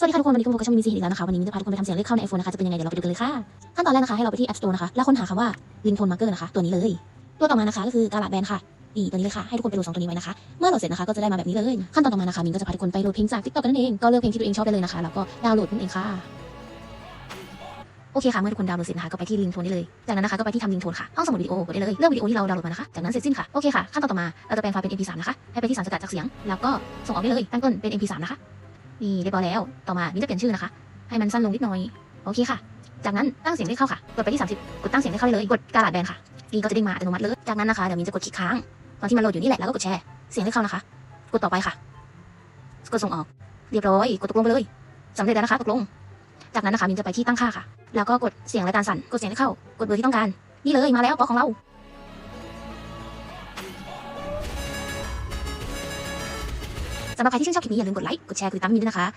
สวัสดีค่ะทุกคนวันนี้คุณโบกับช่องมินิซีอีกแล้วนะคะวันนี้มินจะพาทุกคนไปทำเสียงเลขเข้าใน iPhone นะคะจะเป็นยังไงเดี๋ยวเราไปดูกันเลยค่ะขั้นตอนแรกนะคะให้เราไปที่ App Store นะคะแล้วค้นหาคำว่า Ringtone Marker นะคะตัวนี้เลย ตัวต่อมานะคะก็คือกาลาแบนค่ะนี่ตัวนี้เลยค่ะให้ทุกคนไปโหลดสองตัวนี้ไว้นะคะเมื่อโหลดเสร็จนะคะก็จะได้มาแบบนี้เลยขั้นตอนต่อมานะคะมินก็จะพาทุกคนไปโหลดเพลงจาก TikTok กันนั่นเองก็เลือกเพลงที่ตัวเองชอบได้เลยนะคะแล้วก็ดาวน์โหลดนั่นเองค่ะโอเคค่ะเมื่อทุกคนดาวน์โหลดเสร็จนะคะก็ไปที่ลิงโทนได้เลย จากนั้นนะคะก็ไปที่ทำลิงโทนค่ะห้องสมุดวิดีโอกดได้เลยเลือกวิดีโอที่เราดาวน์โหลดมานะคะจากนั้นเสร็จสิ้นค่ะโอเคค่ะขั้นตอนต่อมาเราจะแปลงไฟล์เป็น MP3 นะคะให้ไปที่สารสกัดจากเสียง แล้วก็ส่งออกได้เลยตั้งต้นเป็น MP3 นะคะ นี่เรียบร้อยแล้ว ต่อมามิจะเปลี่ยนชื่อนะคะ ให้มันสั้นลงนิดหน่อย โอเคค่ะ จากนั้นตั้งเสียงได้เข้าค่ะ กดไปที่ 30 กดตั้งเสียงได้เข้าได้เลย กดกาลาดแบนค่ะนี่ก็จะเด้งมาอัตโนมัติเลย จากนั้นนะคะเดี๋ยวมิจะกดคลิกค้าง ตอนที่มันโหลดอยู่นี่แหละ แล้วก็กดแชร์ เสียงได้เข้านะคะ กดต่อไปค่ะ กดส่งออก เรียบร้อย กดตกลงไปเลยสำเร็จแล้วนะคะ ตกลง จากนั้นนะคะมินจะไปที่ตั้งค่าค่ะ แล้วก็กดเสียงรายการสั่น กดเสียงได้เข้า กดเบอร์ที่ต้องการ นี่เลยมาแล้วบล็อกของเรา สำหรับใครที่ชื่นชอบคลิปนี้อย่าลืมกดไลค์ กดแชร์ กดติดตามมินด้วยนะคะ